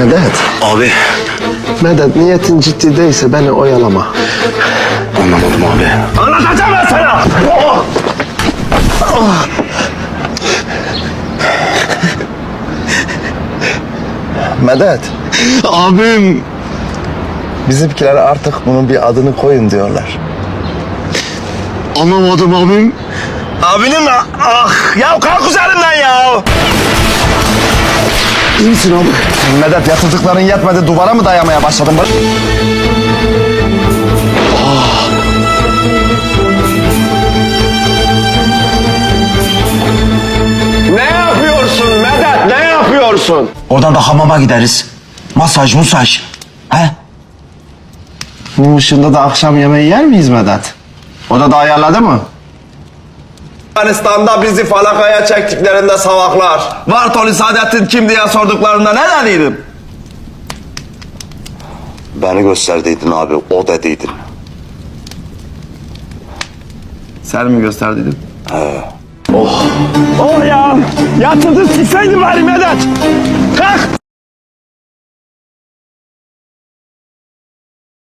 Medet, Abi Medet niyetin ciddi değilse beni oyalama. anlamadım abi. Anlatacağım ben sana. Medet, Abim. bizimkiler artık bunun bir adını koyun diyorlar. Anlamadım abim. Abinin? Ah ya kalk üzerinden ya. İyi misin abi? Medet yatırdıkların yetmedi duvara mı dayamaya başladın? Bak. Ne yapıyorsun Medet ne yapıyorsun? Oradan da hamama gideriz. Masaj musaj. He? Bunun ışığında da akşam yemeği yer miyiz Medet? O da da ayarladı mı? Afganistan'da bizi falakaya çektiklerinde savaklar. Vartoli Saadettin kim diye sorduklarında ne dediydim? Beni gösterdiydin abi. O dediydin. Sen mi gösterdiydin? He. Oh. Oh ya. Yatırdın sikseydin bari Medet.